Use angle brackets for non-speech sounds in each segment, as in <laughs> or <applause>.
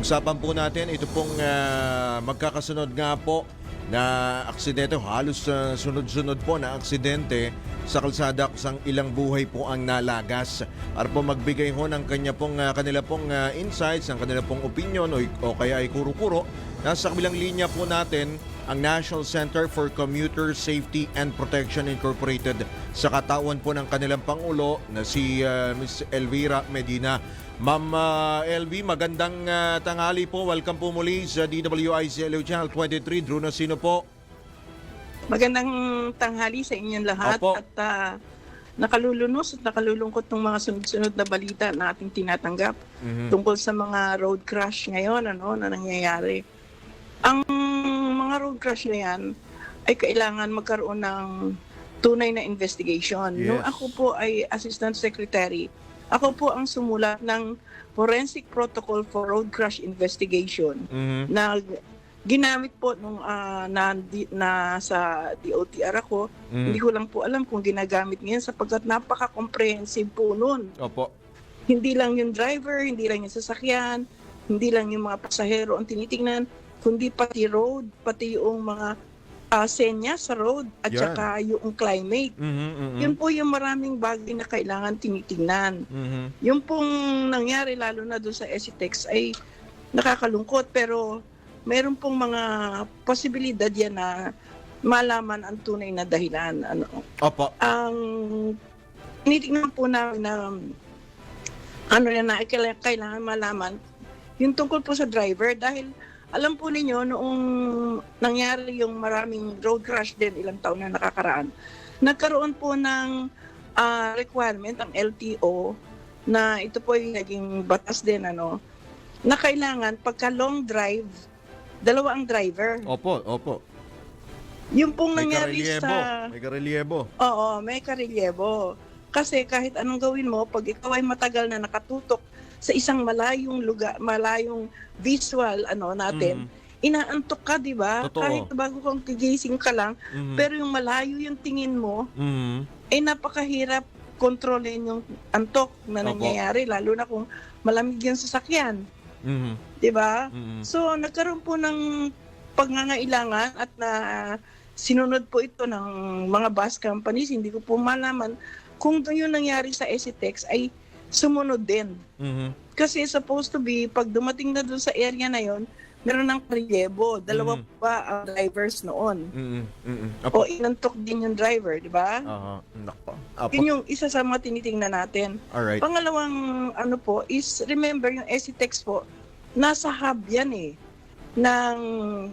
Pag-usapan po natin, ito pong ah, magkakasunod nga po na aksidente, halos ah, sunod-sunod po na aksidente sa kalsada kusang ilang buhay po ang nalagas. Para po magbigay ho ng kanya pong, ah, kanila pong ah, insights, ng kanila pong opinion o, o kaya ay kuro-kuro, nasa kabilang linya po natin ang National Center for Commuter Safety and Protection Incorporated sa katawan po ng kanilang Pangulo na si ah, Ms. Elvira Medina. Ma'am ah, LV, magandang ah, tanghali po. Welcome po muli sa DWICLO Channel 23. Drew sino po? Magandang tanghali sa inyong lahat Opo. at ah, nakalulunos at nakalulungkot ng mga sunod-sunod na balita na ating tinatanggap Mhm. tungkol sa mga road crash ngayon ano na nangyayari. Ang mga road crash na yan ay kailangan magkaroon ng tunay na investigation. Nung Yes. ako po ay assistant secretary, ako po ang sumulat ng forensic protocol for road crash investigation Mhm. na ginamit po nung ah, na, di- na sa DOTR ako. Mhm. Hindi ko lang po alam kung ginagamit ngayon sapagkat napaka-comprehensive po nun. Opo. Hindi lang yung driver, hindi lang yung sasakyan, hindi lang yung mga pasahero ang tinitingnan, kundi pati road, pati yung mga ah, senya sa road at Yan. saka yung climate. Mhm, mhm. Yun po yung maraming bagay na kailangan tinitingnan. Mhm. Yung pong nangyari lalo na doon sa Esitex ay nakakalungkot pero meron pong mga posibilidad yan na malaman ang tunay na dahilan. Ano, Opo. ang tinitingnan po namin na ano yan na kaila- kailangan malaman yung tungkol po sa driver dahil alam po ninyo noong nangyari yung maraming road crash din ilang taon na nakakaraan nagkaroon po ng ah, requirement ang LTO na ito po yung naging batas din ano na kailangan pagka long drive dalawa ang driver Opo, opo. yung pong May nangyari karelyebo. sa May karelyebo. Oo, may karelyebo. Kasi kahit anong gawin mo, pag ikaw ay matagal na nakatutok sa isang malayong lugar, malayong visual ano natin, Mhm. inaantok ka, 'di ba? Totoo. Kahit bago kang gigising ka lang, Mhm. pero yung malayo yung tingin mo, Mhm. ay napakahirap kontrolin yung antok na Opo. nangyayari lalo na kung malamig yung sasakyan, Mhm. 'di ba? Mhm. So nagkaroon po ng pangangailangan at na sinunod po ito ng mga bus companies. Hindi ko po malaman kung yung nangyari sa Esitex ay sumunod din. Mhm. Kasi supposed to be, pag dumating na doon sa area na yon, meron ng relyebo. Dalawa Mhm. pa ang drivers noon. Mhm. Mhm. O inantok din yung driver, di ba? Nako. Opo. Yun yung isa sa mga tinitingnan natin. Alright. Pangalawang ano po is remember yung Esitex po nasa hub yan eh ng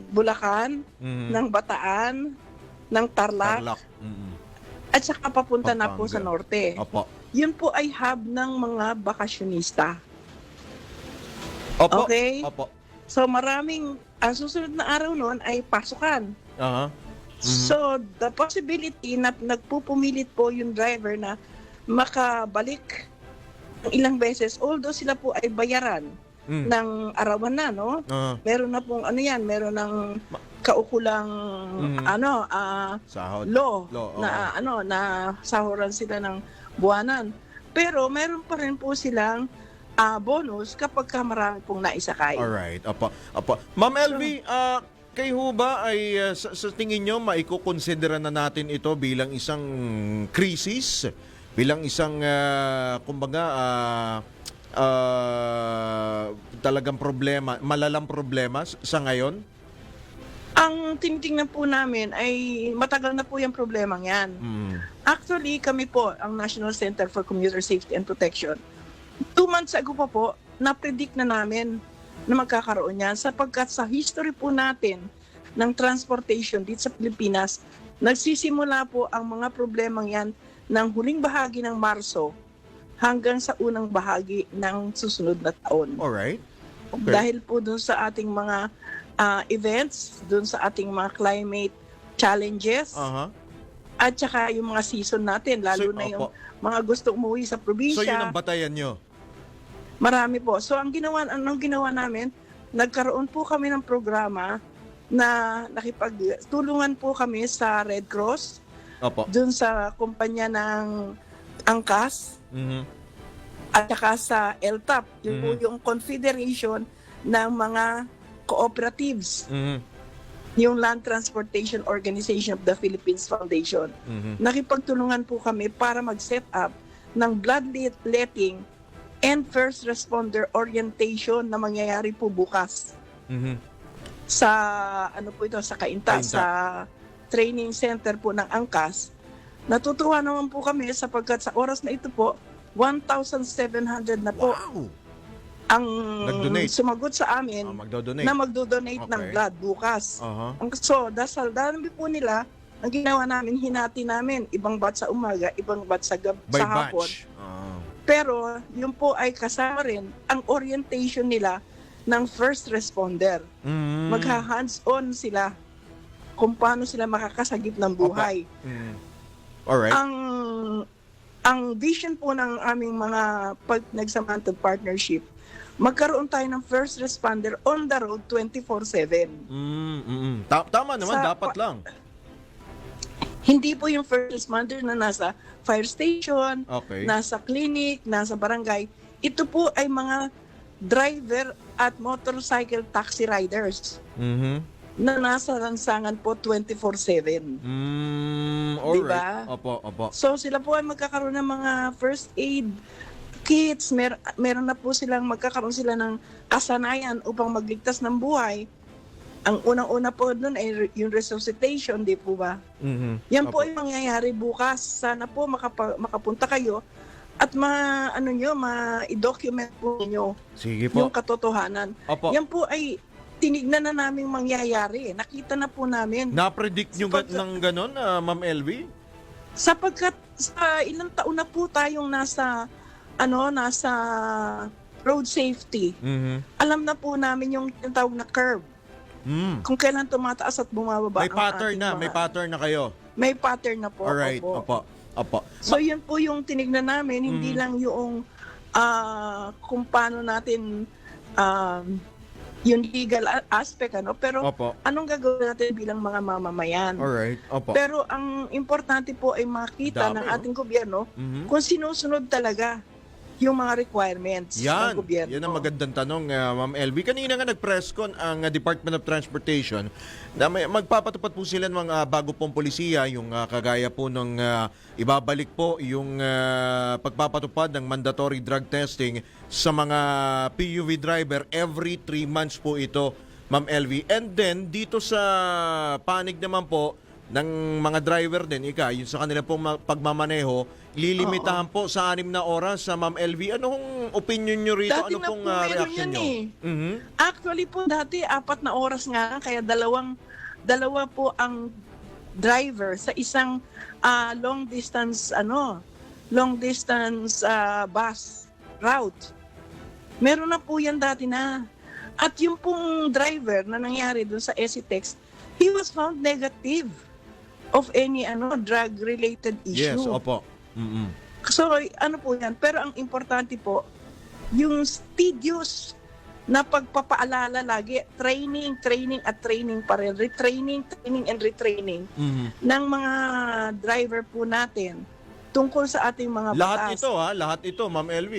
Bulacan, Mhm. ng Bataan, ng Tarlac Tarlac. Mhm. at saka papunta na po sa norte. Opo. Yun po ay hub ng mga bakasyonista. Opo. Okay? Opo. So maraming ang susunod na araw noon ay pasukan. Aha. Mhm. So the possibility na nagpupumilit po yung driver na makabalik ng ilang beses although sila po ay bayaran Mhm. ng arawan na, no? Aha. Meron na pong ano yan, meron ng kaukulang Mhm. ano ah, Sahod. law, Law, oo. na ano na sahuran sila ng buwanan. Pero meron pa rin po silang ah, bonus kapag ka marami pong naisakay. Alright. Opo. Opo. Ma'am LV, ah, kayo ba ay ah, sa, sa tingin nyo maikukonsidera na natin ito bilang isang krisis? Bilang isang, ah, kumbaga, ah, ah, talagang problema, malalang problema sa ngayon? Ang tinitingnan po namin ay matagal na po yung problemang yan. Mm. Actually, kami po, ang National Center for Commuter Safety and Protection, two months ago pa po, na-predict na namin na magkakaroon yan sapagkat sa history po natin ng transportation dito sa Pilipinas, nagsisimula po ang mga problemang yan ng huling bahagi ng Marso hanggang sa unang bahagi ng susunod na taon. Alright. Okay. Dahil po dun sa ating mga ah, events, dun sa ating mga climate challenges, Aha. at saka yung mga season natin, lalo So, na yung opo. mga gusto umuwi sa So, yun probinsya. ang batayan nyo? Marami po. So, ang ginawa, anong ginawa namin, nagkaroon po kami ng programa na nakipagtulungan po kami sa Red Cross, Opo. dun sa kumpanya ng Angkas, Mhm. at saka sa LTAP, yung, po Mhm. yung Confederation ng mga cooperatives, Mhm. yung Land Transportation Organization of the Philippines Foundation. Mhm. Nakipagtulungan po kami para mag-set up ng bloodletting and first responder orientation na mangyayari po bukas Mhm. sa ano po ito sa Kainta, Kainta. sa training center po ng Angkas. Natutuwa naman po kami sapagkat sa oras na ito po 1,700 na po Wow! ang Nag-donate. sumagot sa amin Ah, magdo-donate. na magdo-donate ng Okay. blood bukas. Aha. Ang so, dasal dami po nila ang ginawa namin, hinati namin, ibang bat sa umaga, ibang bat sa, gab- By sa hapon. batch. Ah. Pero yun po ay kasama rin ang orientation nila ng first responder. Mhm. Magha-hands-on sila kung paano sila makakasagip ng buhay. Mhm. Alright. Ang ang vision po ng aming mga pag nagsamantag partnership, magkaroon tayo ng first responder on the road 24/7. Mm, mm, mm. Ta- tama naman, Sa- dapat lang. Hindi po yung first responder na nasa fire station, Okay. nasa clinic, nasa barangay. Ito po ay mga driver at motorcycle taxi riders Mhm. na nasa lansangan po 24/7. Mm, alright. Diba? Opo, opo. So sila po ay magkakaroon ng mga first aid kits, mer meron na po silang magkakaroon sila ng kasanayan upang magligtas ng buhay. Ang unang-una po doon ay yung resuscitation, di po ba? Mhm. Yan po Opo. ay mangyayari bukas. Sana po makapa- makapunta kayo at ma ano nyo, ma-document po niyo Sige yung po. katotohanan. Opo. Yan po ay tinignan na naming mangyayari. Nakita na po namin. Na-predict nyo ga- ng ganon, ah, Ma'am LV? Sapagkat sa ilang taon na po tayong nasa ano, nasa road safety. Mhm. Alam na po namin yung tinatawag na curve. Mm. Kung kailan tumataas at bumababa. May ang pattern ating na, mga- may pattern na kayo. May pattern na po. Alright, opo. opo. Opo. So yun po yung tinignan namin, hindi Mhm. lang yung ah, kung paano natin um, yung legal a- aspect ano, pero Opo. anong gagawin natin bilang mga mamamayan. Alright. Opo. Pero ang importante po ay makita Dami, ng oh. ating gobyerno Mhm. kung sinusunod talaga yung mga requirements Yan, ng gobyerno. yan ang magandang tanong, uh, Ma'am LV. Kanina nga nag-press con ang uh, Department of Transportation na may, magpapatupad po sila ng mga bago pong polisiya, yung uh, kagaya po ng uh, ibabalik po yung uh, pagpapatupad ng mandatory drug testing sa mga PUV driver every 3 months po ito, Ma'am LV. And then, dito sa panig naman po ng mga driver din, ika, yung sa kanila pong ma- pagmamaneho, lilimitahan po sa anim na oras sa Ma'am LV. Anong opinion nyo rito? Dati ano na pong po uh, meron reaction yan nyo? eh. Mhm. Actually po dati apat na oras nga kaya dalawang dalawa po ang driver sa isang ah, long distance ano long distance ah, bus route. Meron na po yan dati na. At yung pong driver na nangyari dun sa ECTEX, he was found negative of any ano drug related issue. Yes, opo. Mhm. So, ano po yan? Pero ang importante po, yung tedious na pagpapaalala lagi, training, training at training pa rin. Retraining, training and retraining Mhm. ng mga driver po natin tungkol sa ating mga Lahat batas. ito ha, lahat ito, Ma'am LV.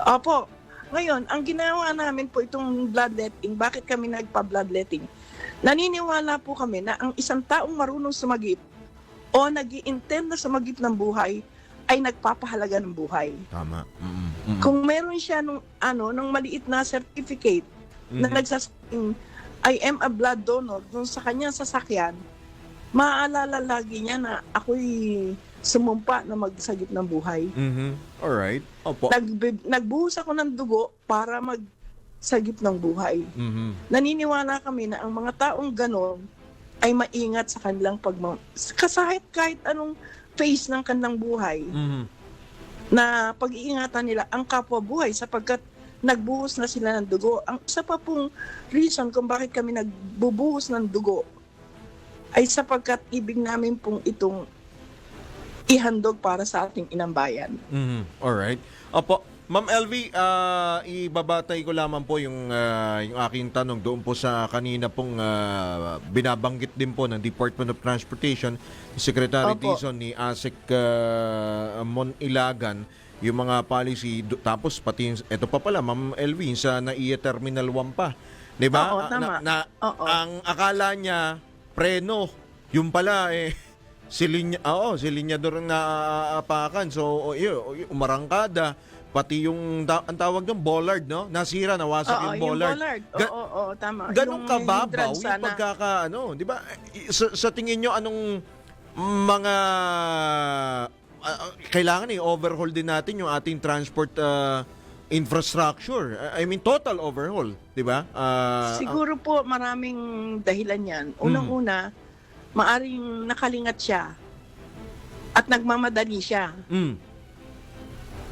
Opo. Ngayon, ang ginawa namin po itong bloodletting, bakit kami nagpa-bloodletting? Naniniwala po kami na ang isang taong marunong sumagip o nag intend na sumagip ng buhay ay nagpapahalaga ng buhay. Tama. Mhm. Kung meron siya nung ano nung maliit na certificate na Mhm. nagsasabing I am a blood donor dun sa kanyang sasakyan, maaalala lagi niya na ako'y sumumpa na magsagip ng buhay. Mhm. Alright. Opo. Nag, nagbuhos ako ng dugo para magsagip ng buhay. Mhm. Naniniwala kami na ang mga taong ganon ay maingat sa kanilang pagmam... Kasahit kahit anong phase ng kanilang buhay, Mhm. na pag-iingatan nila ang kapwa buhay sapagkat nagbuhos na sila ng dugo. Ang isa pa pong reason kung bakit kami nagbubuhos ng dugo ay sapagkat ibig namin pong itong ihandog para sa ating inang bayan. Mhm. Alright. Opo. Ma'am LV, ah, ibabatay ko lamang po yung, ah, yung aking tanong doon po sa kanina pong ah, binabanggit din po ng Department of Transportation, Secretary Opo. Dizon ni ASEC ah, Mon Ilagan. yung mga policy tapos pati yung- eto pa pala Ma'am Elvin sa NAIA Terminal 1 pa. 'Di ba? Oo, tama. Na, na- Oo. ang akala niya preno, yung pala eh silinya oo, silinyador ang naaapakan. So, yun, umarangkada pati yung ta- ang tawag ng bollard, no? Nasira, nawasak Oo, yung bollard. Oo, Ga- oo, oo, tama. Ganong Yung kababaw yung sana. pagkaka ano, 'di ba? Sa, sa tingin nyo anong mga ah, kailangan i-overhaul din natin yung ating transport ah, infrastructure. I mean total overhaul, 'di ba? Ah, Siguro po maraming dahilan yan. Unang-una, maaring nakalingat siya at nagmamadali siya. mm,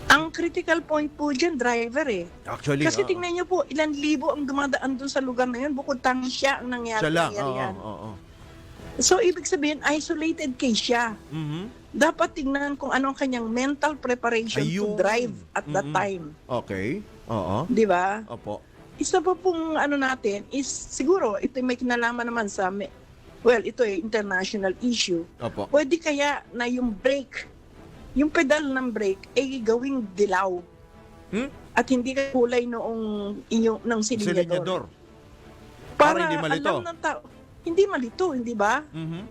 Ang critical point po dyan, driver eh. actually Kasi oo. tingnan niyo po, ilan libo ang dumadaan doon sa lugar na yun, bukod tanging siya ang nangyari. siya lang. nangyari Oo, yan. oo, oo. So, ibig sabihin, isolated case siya. Mhm. Dapat tingnan kung anong kanyang mental preparation Ayun. to drive at that Mm-mm. time. Okay. Oo. Di ba? Opo. Isa pa pong ano natin is siguro ito may kinalaman naman sa me- well ito ay international issue. Opo. Pwede kaya na yung brake, yung pedal ng brake ay gawing dilaw Hmm? at hindi ka kulay noong inyong ng silinyador. Silinyador. Para Para, hindi malito. alam ng tao, hindi malito, hindi ba? Mhm.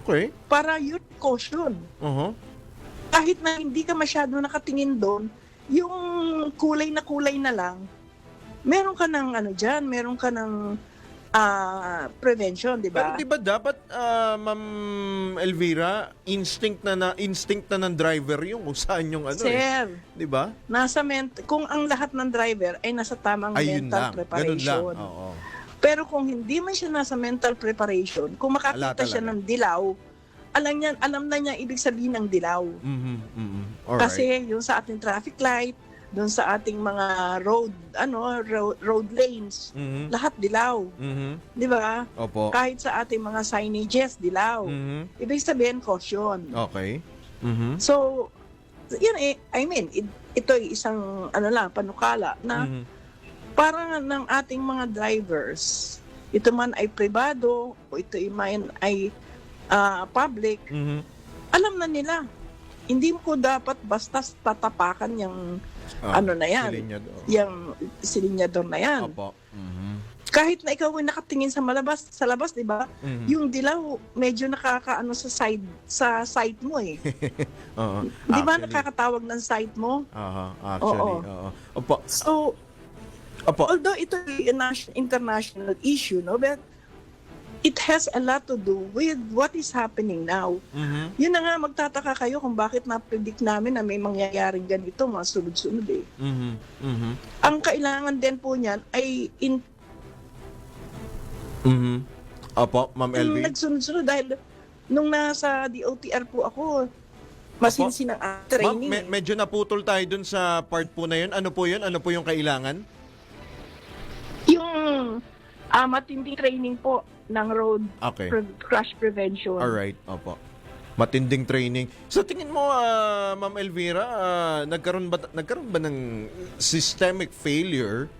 Okay. Para youth caution. Uh-huh. Kahit na hindi ka masyado nakatingin doon, yung kulay na kulay na lang, meron ka ng ano diyan, meron ka ng ah, prevention, di Pero ba? di ba dapat ah, Ma'am Elvira, instinct na, na instinct na ng driver yung kung saan yung ano eh. Sir, Di ba? nasa ment- kung ang lahat ng driver ay nasa tamang Ayun mental lang. Ganun lang. preparation. Oo. Pero kung hindi man siya nasa mental preparation, kung makakita siya ng dilaw, alam niya, alam na niya ibig sabihin ng dilaw. Mhm. Mhm. Alright. Kasi yung sa ating traffic light, doon sa ating mga road, ano, road, road lanes, Mhm. lahat dilaw, Mhm. di ba? Opo. Kahit sa ating mga signages, dilaw. Mhm. Ibig sabihin, caution. Okay. Mhm. So, yun eh, I mean, it- ito ay isang, ano lang, panukala na Mhm. para ng ating mga drivers, ito man ay privado o ito ay, man ay ah, public, Mhm. alam na nila. Hindi ko dapat basta tatapakan yung Ah, ano na yan, silinyador. yung silinyador na yan. Opo. Mhm. Kahit na ikaw ay nakatingin sa malabas, sa labas, di ba? Mhm. Yung dilaw, medyo nakakaano sa side sa site mo eh. <laughs> Oo. Di ba nakakatawag ng site mo? Aha, actually. Oo. Opo. So, Opo. although ito ay international issue, no, but it has a lot to do with what is happening now. Mhm. Yun na nga, magtataka kayo kung bakit na-predict namin na may mangyayaring ganito, mga sunod-sunod eh. Mhm. Mhm. Ang kailangan din po niyan ay in, Mhm. Opo, Ma'am LV. nagsunod-sunod dahil nung nasa DOTR po ako, masinsin ang Ma'am, training. me- eh. medyo naputol tayo dun sa part po na yun. Ano po yun? Ano po yung kailangan? Yung ah, matinding training po ng road Okay. pre- crash prevention. Alright, opo. Matinding training. Sa tingin mo, ah, Ma'am Elvira, ah, nagkaroon ba nagkaroon ba ng systemic failure?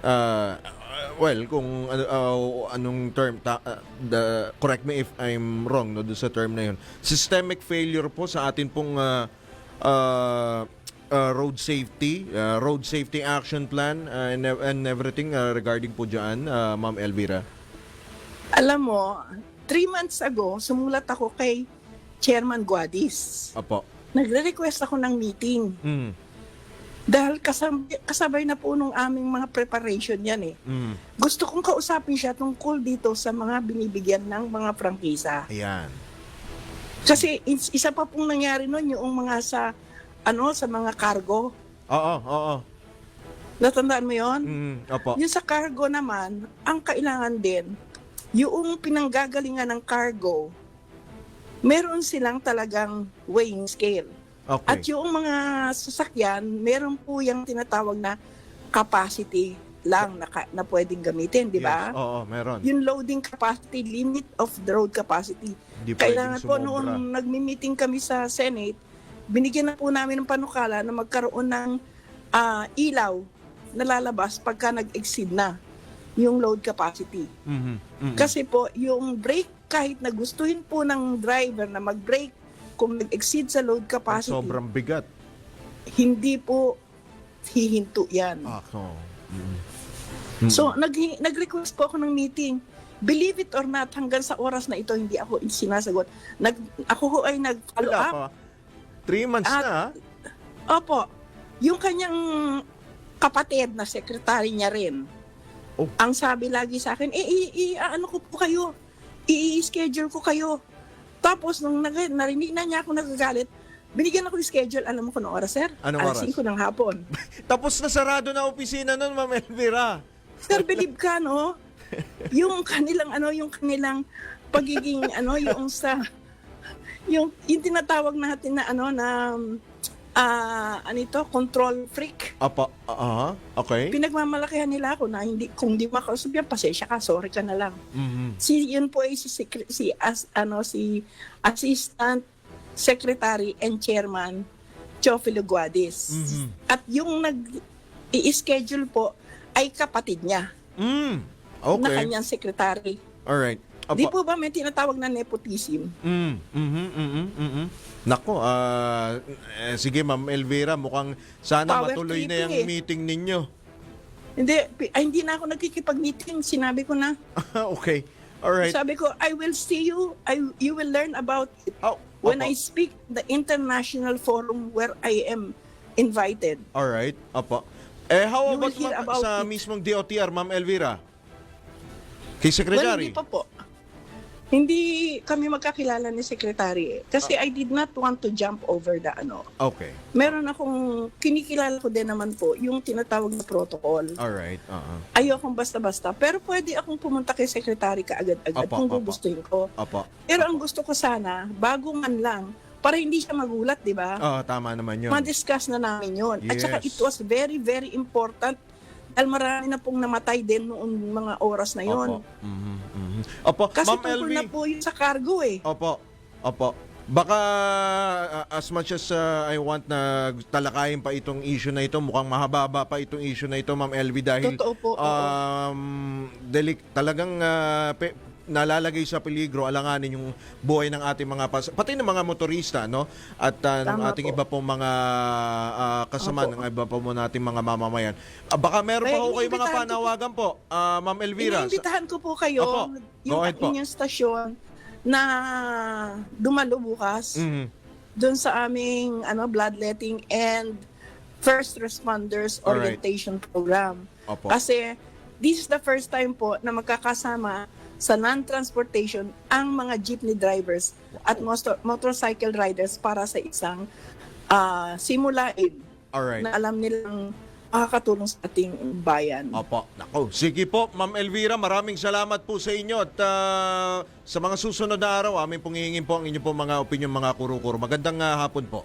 Ah, ah, well, kung ano, ah, anong term, ta, ah, the, correct me if I'm wrong no, doon sa term na yun. Systemic failure po sa atin pong ah, ah, ah, road safety, ah, road safety action plan ah, and, and everything ah, regarding po dyan, ah, Ma'am Elvira. Alam mo, three months ago, sumulat ako kay Chairman Guadis. Opo. Nagre-request ako ng meeting. Mm. Dahil kasabay, kasabay na po nung aming mga preparation yan eh. Mm. Gusto kong kausapin siya tungkol dito sa mga binibigyan ng mga prangkisa. Ayan. Kasi is- isa pa pong nangyari nun yung mga sa ano sa mga cargo. Oo, oo. Natandaan mo yon? Mm, opo. Yung sa cargo naman, ang kailangan din, yung pinanggagalingan ng cargo, meron silang talagang weighing scale. Okay. At yung mga sasakyan, meron po yung tinatawag na capacity lang na, ka- na pwedeng gamitin, di ba? Yes, Oo, meron. Yung loading capacity, limit of the road capacity. Hindi Kailangan po noong nagmi-meeting kami sa Senate, binigyan na po namin ng panukala na magkaroon ng ah, ilaw na lalabas pagka nag-exceed na yung load capacity. Mhm, mhm. Kasi po, yung brake, kahit na gustuhin po ng driver na mag-brake kung nag-exceed sa load capacity, sobrang bigat. hindi po hihinto yan. Ako. So, nag, nag-request po ako ng meeting. Believe it or not, hanggang sa oras na ito, hindi ako sinasagot. Nag, ako ho ay nag-follow Wala up. pa. Three months At- na. ah. Opo. Yung kanyang kapatid na sekretary niya rin. Oh. Ang sabi lagi sa akin, eh, i- i- ano ko po kayo? I-schedule ko kayo. Tapos, nung nag- narinig na niya ako nagagalit, binigyan ako ng schedule. Alam mo kung anong oras, sir? Anong Alas oras? 5 ng hapon. <laughs> Tapos na sarado na opisina nun, Ma'am Elvira. Sir, believe ka, no? Yung kanilang, ano, yung kanilang pagiging, ano, yung sa, yung, yung tinatawag natin na, ano, na, ah, ano ito, control freak. Apa, aha, okay. Pinagmamalakihan nila ako na hindi, kung di makausap yan, pasensya ka, sorry ka na lang. Mhm. Si, yun po ay si, secre- si, as, ano, si Assistant Secretary and Chairman Chofilo Guadis. Mhm. At yung nag, i-schedule po ay kapatid niya Mm. na Okay. kanyang secretary. Alright. Apa. Di po ba may tinatawag na nepotism? Mm, mhm, mhm, mhm. Nako, ah, eh, sige Ma'am Elvira, mukhang sana Power matuloy na tripping yung eh. meeting ninyo. Hindi, pi- ay, hindi na ako nagkikipag-meeting. Sinabi ko na. <laughs> okay. Alright. Sabi ko, I will see you. I, you will learn about it Oh, when opo. I speak the international forum where I am invited. Alright, apo. Eh, how You will about, hear ma- about sa it. mismong DOTR, Ma'am Elvira? Kay Well, Secretary? hindi pa po. Hindi kami magkakilala ni Secretary. eh. Kasi I did not want to jump over the ano. Okay. Meron akong, kinikilala ko din naman po, yung tinatawag na protocol. Alright, uh ayokong basta-basta. Pero pwede akong pumunta kay secretary ka agad-agad Apo, kung apo. gugustuhin ko. Apo. Pero ang gusto ko sana, bago man lang, para hindi siya magulat, di ba? Ah, tama naman yun. Ma-discuss na namin yon. At saka it was very, very important dahil marami na pong namatay din noong mga oras na yon. Opo. Mhm, mhm. Opo, Kasi Ma'am tungkol Elvi. na po yun sa cargo eh. Opo. Opo. Baka uh, as much as uh, I want na talakayin pa itong issue na ito, mukhang mahaba pa itong issue na ito, Ma'am Elvi, dahil Totoo po, oo. um, delik, talagang uh, pe- nalalagay sa peligro alanganin yung buhay ng ating mga pas pati ng mga motorista no at uh, ng Tama ating po. iba pong mga uh, kasama Opo. ng iba po mo nating mga mamamayan. Ah, baka meron pa ho kayo mga iniimbitahan ko po- panawagan po, ah, Ma'am Elvira. sa- Iniimbitahan ko po kayo, Opo. Go yung ahead po. inyong stasyon na dumalo bukas. Mhm. doon sa aming ano bloodletting and first responders Alright. orientation program. Opo. Kasi this is the first time po na magkakasama sa non-transportation ang mga jeepney drivers at motor- motorcycle riders para sa isang ah, simulaid Alright. na alam nilang makakatulong sa ating bayan. Opo. Nako. Sige po, Ma'am Elvira, maraming salamat po sa inyo at ah, sa mga susunod na araw, amin pong hihingin po ang inyo po mga opinion mga kuro-kuro. Magandang ah, hapon po.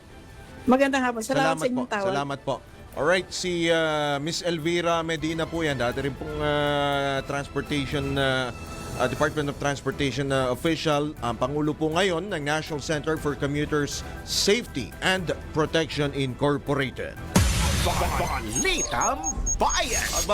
Magandang hapon. Salamat, sa po. inyong tawag. Salamat po. Alright, si ah, Miss Elvira Medina po yan. Dati rin pong ah, transportation ah, ah, Department of Transportation na official. Ang Pangulo po ngayon ng National Center for Commuters Safety and Protection Incorporated. Balitang Bayan! Aba